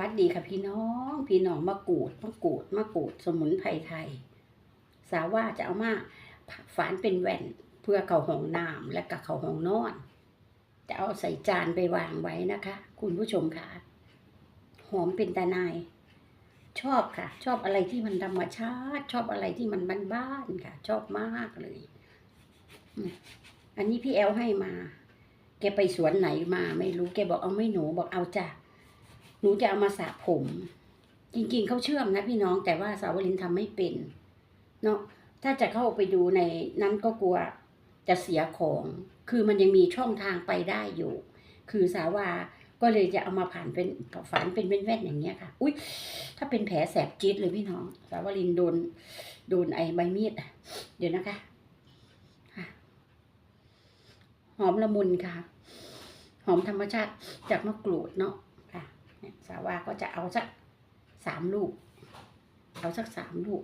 วัสดีค่ะพี่น้อง พี่น้องมะกรูดมะกรูดมะกรูดสมุนไพรไทย สาว่าจะเอามาฝานเป็นแว่นเพื่อเข่าห้องน้ำและกับเข่าห้องนอน จะเอาใส่จานไปวางไว้นะคะ คุณผู้ชมค่ะ หอมเป็นตานาย ชอบค่ะ ชอบอะไรที่มันธรรมชาติ ชอบอะไรที่มันบ้านๆค่ะ ชอบมากเลย อันนี้พี่แอลให้มา แกไปสวนไหนมาไม่รู้แกบอกเอาไม่หนูบอกเอาจ้ะ หนูจะเอามาสระผม จริงๆเขาเชื่อมนะพี่น้องแต่ว่าสาวลินทำไม่เป็นเนาะถ้าจะเข้าไปดูในนั้นก็กลัวจะเสียของ คือมันยังมีช่องทางไปได้อยู่ คือสาวาก็เลยจะเอามาผ่านเป็นฝานเป็นแว่นๆอย่างเงี้ยค่ะ อุ้ยถ้าเป็นแผลแสบจี๊ดเลยพี่น้อง สาวลินโดนโดนไอ้ใบมีดเดี๋ยวนะคะหอมละมุนค่ะ หอมธรรมชาติจากมะกรูดเนาะ สาวาก็จะเอาสักสามลูก เอาสักสามลูก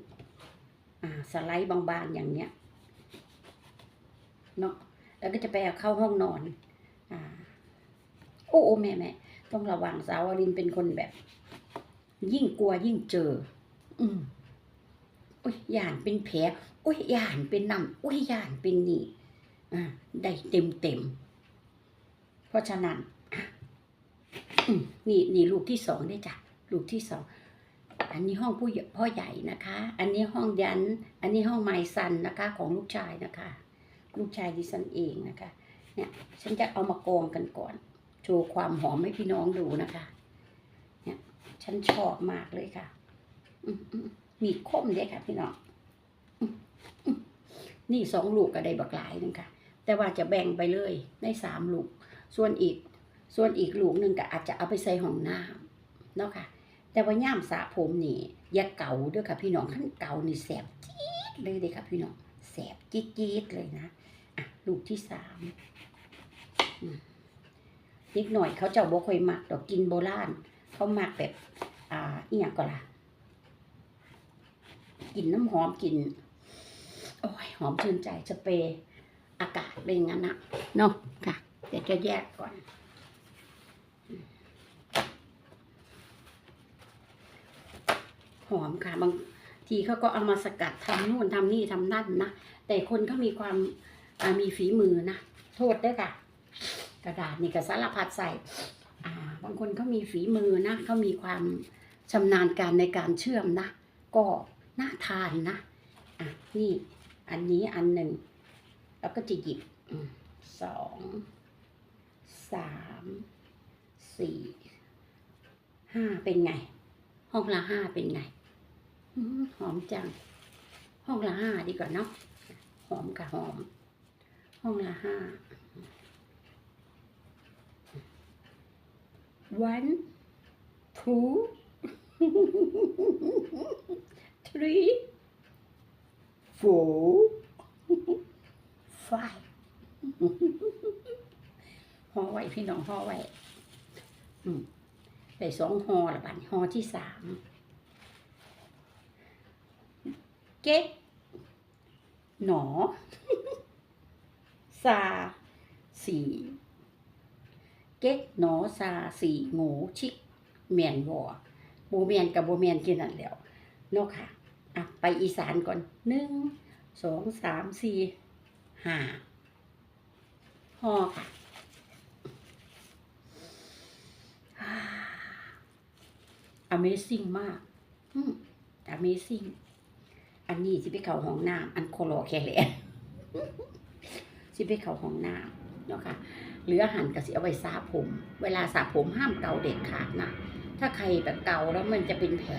อ่า สไลด์บางๆอย่างเนี้ย เนาะ แล้วก็จะไปเอาเข้าห้องนอน อ่า โอ้โอ้แม่แม่ต้องระวังสาวรินเป็นคนแบบ ยิ่งกลัวยิ่งเจอ อืมโอ้ยย่านเป็นแผลโอ้ยย่านเป็นน้ำโอ้ยย่านเป็นนี่ อ่า ได้เต็มเต็ม เพราะฉะนั้น นี่นี่ลูกที่สองได้จ้ะลูกที่สองอันนี้ห้องผู้พ่อใหญ่นะคะ อันนี้ห้องยัน อันนี้ห้องไมซันนะคะ ของลูกชายนะคะ ลูกชายดิฉันเองนะคะ เนี่ยฉันจะเอามากองกันก่อน โชว์ความหอมให้พี่น้องดูนะคะ เนี่ยฉันชอบมากเลยค่ะมอืมมีดคมเลยค่ะพี่น้อง นี่สองลูกก็ได้บักหลายหนึงค่ะ แต่ว่าจะแบ่งไปเลยได้สามลูก ส่วนอีก ส่วนอีกหลูกหนึ่งก็อาจจะเอาไปใส่ห้องน้ำเนาะค่ะ แต่ว่าย่ามสระผมนี่อย่าเก่าเด้วยค่ะพี่น้องขั้นเก่านี่แสบจี๊ดเลยเลยค่ะพี่น้องแสบจี๊ดจี๊ดเลยนะอะลูกที่สามนิดหน่อยเขาเจ้าบ่ค่อยมักดอกกินโบราณเขามักแบบอ่าอีหยังก็ล่ะกลินน้ำหอมกลินโอ้ยหอมชื่นใจสเปรย์อากาศเป็นงั้นนะเนาะค่ะ เดี๋ยวจะแยกก่อน หอมค่ะ บางทีเขาก็เอามาสกัดทำนู่นทำนี่ทำนั่นนะ แต่คนเขามีความมีฝีมือนะ โทษด้วยค่ะ กระดาษนี่ก็สารพัดใส่บางคนเขามีฝีมือนะเขามีความชำนาญการในการเชื่อมนะ ก็น่าทานนะอะนี่อันนี้อันหนึ่ง แล้วก็จะหยิบสองสามสี่ห้าเป็นไง ห้องละห้าเป็นไง หอมจัง ห้องละห้าดีกว่าเนาะ หอมกับหอม ห้องละห้า one two three four five ห่อไว้พี่น้องห่อไว้อืมไปสองห่อละบัดห่อที่สาม เก๊ก หนอ ซา สี เก๊ก หนอ ซา สีโง่ชิกเมียนวอโบเมียนกับโบเมียนกินนั่นแล้วเนาะค่ะอะ ไปอีสานก่อนหนึ่งสองสามสี่ห้าหอค่ะ Amazing มากอืม Amazing อันนี้สิไปเข้าห้องน้ำอันโคโลแค่แหละสิไปเข้าห้องน้ำเนาะค่ะเหลืออาหันก็สิเอาไว้สระผม เวลาสระผมห้ามเกาเด็ดขาดนะถ้าใครแบบเกาแล้วมันจะเป็นแผล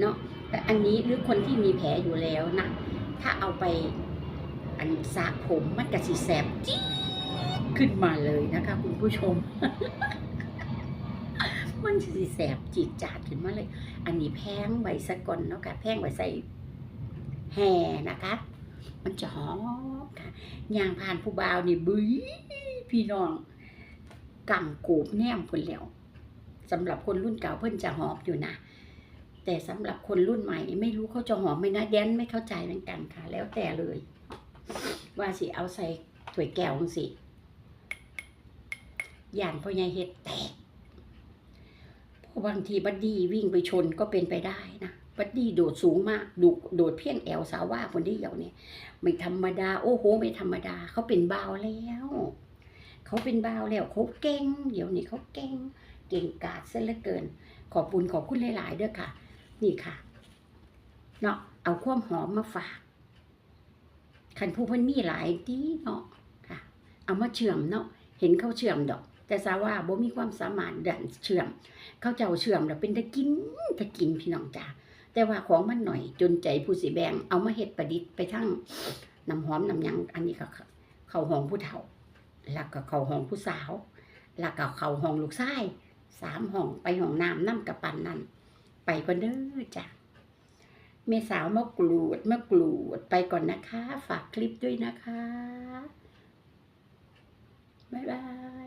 เนาะแต่อันนี้หรือคนที่มีแผลอยู่แล้วนะถ้าเอาไปอันสระผมมันก็สิแสบจี๊ดขึ้นมาเลยนะคะ คุณผู้ชม มันสิแสบจีดจาดขึ้นมาเลย อันนี้แพงใบสะกอนเนาะค่ะแพงใบใส่ แห่นะคะมันจะหอมค่ะยางผ่านผู้บ่าวนี่บุ้ยพี่น้องกังกูบแนมพุ่นแล้วสำหรับคนรุ่นเก่าเพิ่นจะหอมอยู่นะแต่สำหรับคนรุ่นใหม่ ไม่รู้เขาจะหอมไหมนะแดนไม่เข้าใจเหมือนกันค่ะ แล้วแต่เลย ว่าสิเอาใส่ถ้วยแก้วสิอย่านพ่อใหญ่เฮ็ดแตกบางทีบัดดี้วิ่งไปชนก็เป็นไปได้นะ บัดดี้โดดสูงมากดูโดดเพี้ยนแอลสาวว่าคนเดียวเนี่ยไม่ธรรมดา โอ้โห ไม่ธรรมดา เขาเป็นบ่าวแล้วเขาเป็นบ่าวแล้วเขาเก่ง เดี๋ยวนี้เขาเก่ง เก่งกาจเสียเหลือเกิน ขอบคุณขอบคุณหลายๆเด้อค่ะ นี่ค่ะเนาะเอาความหอมมาฝากคันผู้พิ่นมีหลายดีเนาะค่ะ เอามาเชื่อมเนาะเห็นเขาเชื่อมดอก แต่สาว่าบ่มีความสามารถด้านเชื่อม เขาเจ้าเชื่อมแล้วเป็นตะกินตะกินพี่น้องจ้า แต่ว่าของมันหน่อยจนใจผู้สิแบงเอามาเฮ็ดประดิษฐ์ไปทั้งน้ำหอมน้ำยังอันนี้ก็เข้าห้องผู้เฒ่าแล้วก็เข้าห้องผู้สาวแล้วก็เข้าห้องลูกชายสามห้องไปห้องน้ำน้ำกับปันนั่นไปก่อนเด้อจ้ะเมสาวมากรูดมากรูดไปก่อนนะคะ ฝากคลิปด้วยนะคะ บ๊ายบาย